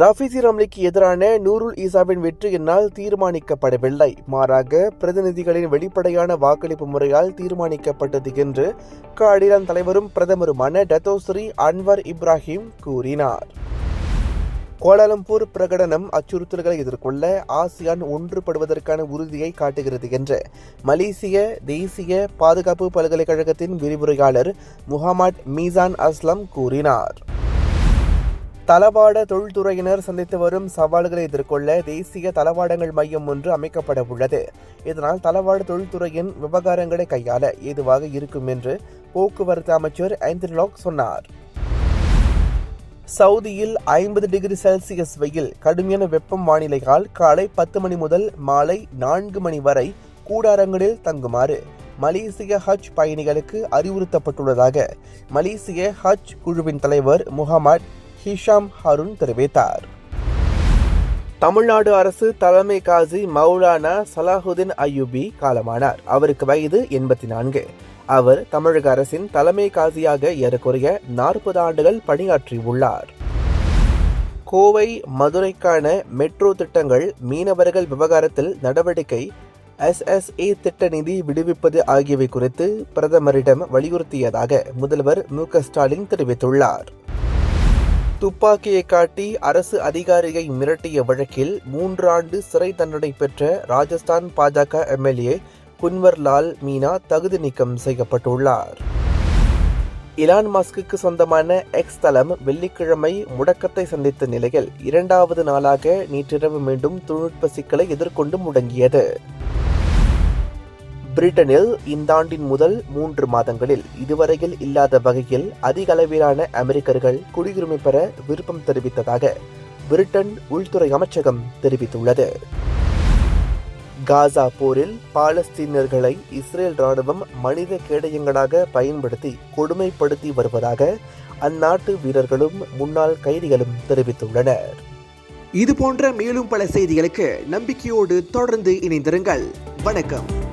ரஃபீசி ரம்லிக்கு எதிரான நூருல் ஈசாவின் வெற்றி என்னால் தீர்மானிக்கப்படவில்லை. மாறாக பிரதிநிதிகளின் வெளிப்படையான வாக்களிப்பு முறையால் தீர்மானிக்கப்பட்டது என்று காடிலான் தலைவரும் பிரதமருமான டத்தோஸ்ரீ அன்வர் இப்ராஹிம் கூறினார். கோலாலம்பூர் பிரகடனம் அச்சுறுத்தல்களை எதிர்கொள்ள ஆசியான் ஒன்றுபடுவதற்கான உறுதியை காட்டுகிறது என்று மலேசிய தேசிய பாதுகாப்பு பல்கலைக்கழகத்தின் விரிவுரையாளர் முகமது மீசான் அஸ்லம் கூறினார். தளவாட தொழில்துறையினர் சந்தித்து வரும் சவால்களை எதிர்கொள்ள தேசிய தளவாடங்கள் மையம் ஒன்று அமைக்கப்பட உள்ளது. இதனால் தளவாட தொழில்துறையின் விவகாரங்களை கையாள ஏதுவாக இருக்கும் என்று போக்குவரத்து அமைச்சர் ஐந்திரலாக் சொன்னார். சவுதியில் ஐம்பது டிகிரி செல்சியஸ் வெயில் கடுமையான வெப்பம் வானிலையால் காலை பத்து மணி முதல் மாலை நான்கு மணி வரை கூடாரங்களில் தங்குமாறு மலேசிய ஹஜ் பயணிகளுக்கு அறிவுறுத்தப்பட்டுள்ளதாக மலேசிய ஹஜ் குழுவின் தலைவர் முகமது ஹிஷாம் ஹருன் தெரிவித்தார். தமிழ்நாடு அரசு தலைமை காசி மௌலானா சலாஹுதீன் அய்யூபி காலமானார். அவருக்கு வயது எண்பத்தி நான்கு அவர் தமிழக அரசின் தலைமை காசியாக ஏறக்குறைய நாற்பது ஆண்டுகள் பணியாற்றியுள்ளார். கோவை மதுரைக்கான மெட்ரோ திட்டங்கள் மீனவர்கள் விவகாரத்தில் நடவடிக்கை எஸ்எஸ்ஏ திட்ட நிதி விடுவிப்பது ஆகியவை குறித்து பிரதமரிடம் வலியுறுத்தியதாக முதல்வர் மு ஸ்டாலின் தெரிவித்துள்ளார். துப்பாக்கியை காட்டி அரசு அதிகாரியை மிரட்டிய வழக்கில் மூன்று ஆண்டு சிறை தண்டனை பெற்ற ராஜஸ்தான் பாஜக எம்எல்ஏ குன்வர்லால் மீனா தகுதி நீக்கம் செய்யப்பட்டுள்ளார். இலான் மாஸ்க்கு சொந்தமான எக்ஸ் தளம் வெள்ளிக்கிழமை முடக்கத்தை சந்தித்த நிலையில் இரண்டாவது நாளாக நேற்றிரவு மீண்டும் தொழில்நுட்ப சிக்கலை எதிர்கொண்டு முடங்கியது. பிரிட்டனில் இந்த ஆண்டின் முதல் மூன்று மாதங்களில் இதுவரையில் இல்லாத வகையில் அதிக அளவிலான அமெரிக்கர்கள் குடியுரிமை பெற விருப்பம் தெரிவித்ததாக பிரிட்டன் உள்துறை அமைச்சகம் தெரிவித்துள்ளது. காசா போரில் பாலஸ்தீனியர்களை இஸ்ரேல் ராணுவம் மனித கேடயங்களாக பயன்படுத்தி கொடுமைப்படுத்தி வருவதாக அந்நாட்டு வீரர்களும் முன்னாள் கைதிகளும் தெரிவித்துள்ளனர். இது போன்ற மேலும் பல செய்திகளுக்கு நம்பிக்கையோடு தொடர்ந்து இணைந்திருங்கள். வணக்கம்.